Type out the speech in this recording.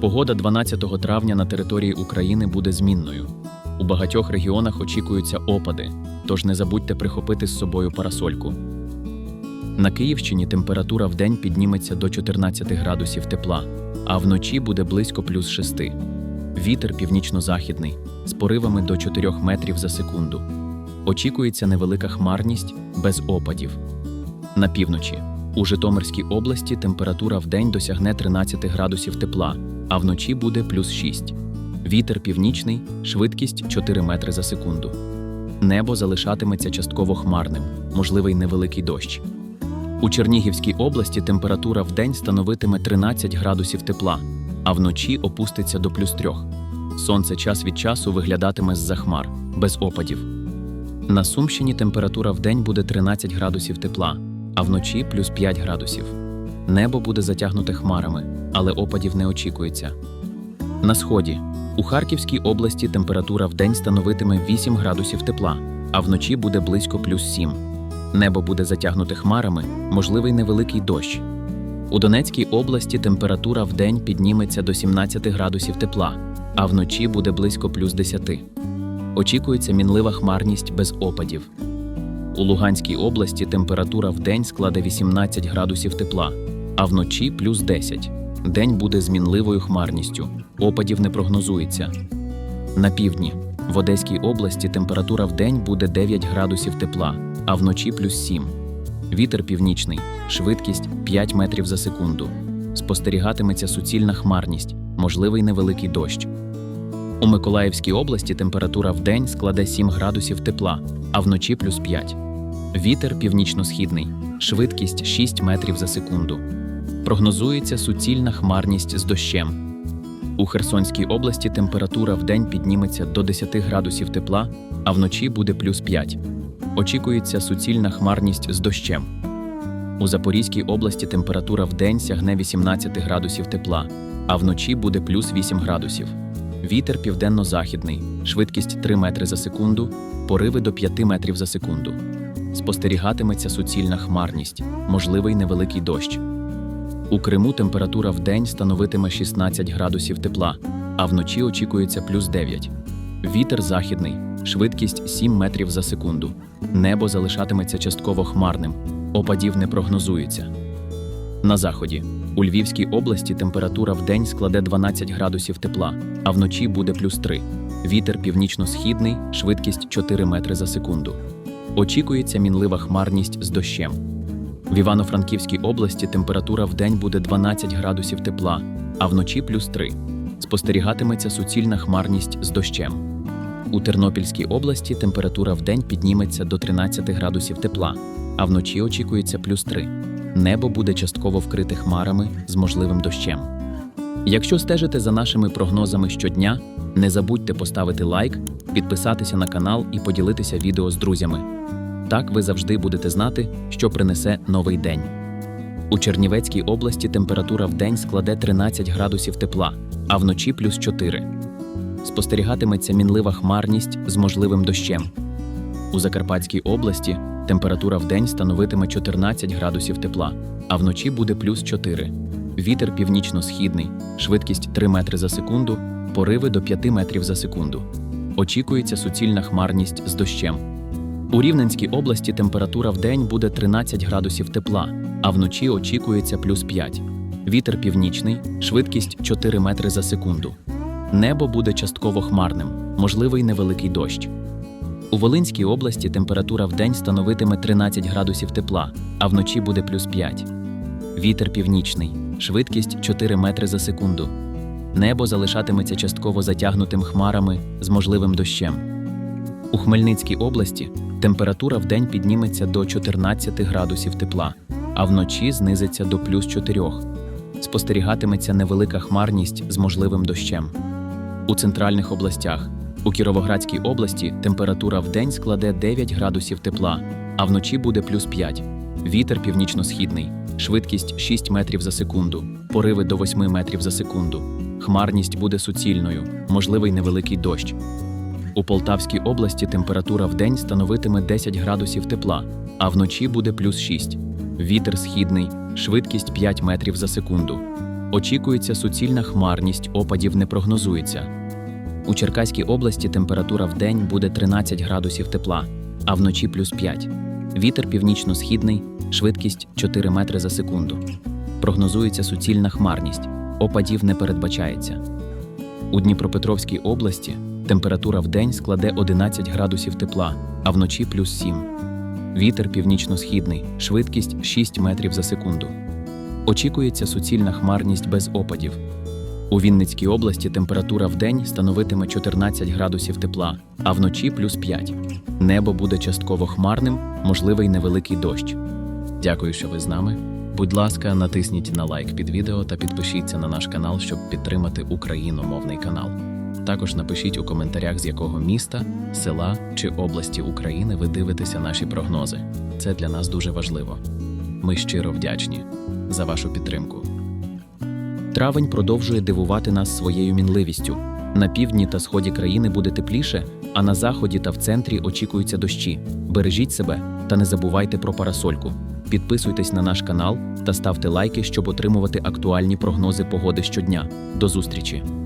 Погода 12 травня на території України буде змінною. У багатьох регіонах очікуються опади, тож не забудьте прихопити з собою парасольку. На Київщині температура вдень підніметься до 14 градусів тепла, а вночі буде близько плюс 6. Вітер північно-західний з поривами до 4 метрів за секунду. Очікується невелика хмарність без опадів. На півночі у Житомирській області температура вдень досягне 13 градусів тепла, а вночі буде плюс 6. Вітер північний, швидкість 4 метри за секунду. Небо залишатиметься частково хмарним, можливий невеликий дощ. У Чернігівській області температура вдень становитиме 13 градусів тепла, а вночі опуститься до плюс 3. Сонце час від часу виглядатиме з-за хмар, без опадів. На Сумщині температура вдень буде 13 градусів тепла, а вночі плюс 5 градусів. Небо буде затягнуте хмарами, але опадів не очікується. На сході у Харківській області температура вдень становитиме 8 градусів тепла, а вночі буде близько плюс 7. Небо буде затягнуте хмарами, можливий невеликий дощ. У Донецькій області температура вдень підніметься до 17 градусів тепла, а вночі буде близько плюс 10. Очікується мінлива хмарність без опадів. У Луганській області температура вдень складе 18 градусів тепла, а вночі плюс 10. День буде з мінливою хмарністю, опадів не прогнозується. На півдні в Одеській області температура вдень буде 9 градусів тепла, а вночі плюс 7. Вітер північний, швидкість 5 метрів за секунду. Спостерігатиметься суцільна хмарність, можливий невеликий дощ. У Миколаївській області температура вдень складе 7 градусів тепла, а вночі плюс 5. Вітер північно-східний, швидкість 6 метрів за секунду. Прогнозується суцільна хмарність з дощем. У Херсонській області температура вдень підніметься до 10 градусів тепла, а вночі буде плюс 5. Очікується суцільна хмарність з дощем. У Запорізькій області температура вдень сягне 18 градусів тепла, а вночі буде плюс 8 градусів. Вітер південно-західний, швидкість 3 метри за секунду, пориви до 5 метрів за секунду. Спостерігатиметься суцільна хмарність, можливий невеликий дощ. У Криму температура вдень становитиме 16 градусів тепла, а вночі очікується плюс 9. Вітер західний, швидкість 7 метрів за секунду. Небо залишатиметься частково хмарним, опадів не прогнозується. На заході у Львівській області температура вдень складе 12 градусів тепла, а вночі буде плюс 3. Вітер північно-східний, швидкість 4 метри за секунду. Очікується мінлива хмарність з дощем. В Івано-Франківській області температура вдень буде 12 градусів тепла, а вночі плюс 3. Спостерігатиметься суцільна хмарність з дощем. У Тернопільській області температура вдень підніметься до 13 градусів тепла, а вночі очікується плюс 3. Небо буде частково вкрите хмарами з можливим дощем. Якщо стежите за нашими прогнозами щодня, не забудьте поставити лайк, підписатися на канал і поділитися відео з друзями. Так ви завжди будете знати, що принесе новий день. У Чернівецькій області температура вдень складе 13 градусів тепла, а вночі плюс 4. Спостерігатиметься мінлива хмарність з можливим дощем. У Закарпатській області температура вдень становитиме 14 градусів тепла, а вночі буде плюс 4. Вітер північно-східний, швидкість 3 метри за секунду, пориви до 5 метрів за секунду. Очікується суцільна хмарність з дощем. У Рівненській області температура вдень буде 13 градусів тепла, а вночі очікується плюс 5. Вітер північний, швидкість 4 метри за секунду. Небо буде частково хмарним, можливий невеликий дощ. У Волинській області температура вдень становитиме 13 градусів тепла, а вночі буде плюс 5. Вітер північний, швидкість 4 метри за секунду. Небо залишатиметься частково затягнутим хмарами з можливим дощем. У Хмельницькій області температура вдень підніметься до 14 градусів тепла, а вночі знизиться до плюс 4. Спостерігатиметься невелика хмарність з можливим дощем. У центральних областях у Кіровоградській області температура вдень складе 9 градусів тепла, а вночі буде плюс 5. Вітер північно-східний, швидкість 6 метрів за секунду, пориви до 8 метрів за секунду. Хмарність буде суцільною, можливий невеликий дощ. У Полтавській області температура вдень становитиме 10 градусів тепла, а вночі буде плюс 6. Вітер східний, швидкість 5 метрів за секунду. Очікується суцільна хмарність, опадів не прогнозується. У Черкаській області температура в день буде 13 градусів тепла, а вночі плюс 5. Вітер північно-східний, швидкість 4 метри за секунду. Прогнозується суцільна хмарність, опадів не передбачається. У Дніпропетровській області температура в день складе 11 градусів тепла, а вночі плюс 7. Вітер північно-східний, швидкість 6 метрів за секунду. Очікується суцільна хмарність без опадів. У Вінницькій області температура в день становитиме 14 градусів тепла, а вночі плюс 5. Небо буде частково хмарним, можливий невеликий дощ. Дякую, що ви з нами. Будь ласка, натисніть на лайк під відео та підпишіться на наш канал, щоб підтримати україномовний канал. Також напишіть у коментарях, з якого міста, села чи області України ви дивитеся наші прогнози. Це для нас дуже важливо. Ми щиро вдячні за вашу підтримку. Травень продовжує дивувати нас своєю мінливістю. На півдні та сході країни буде тепліше, а на заході та в центрі очікуються дощі. Бережіть себе та не забувайте про парасольку. Підписуйтесь на наш канал та ставте лайки, щоб отримувати актуальні прогнози погоди щодня. До зустрічі!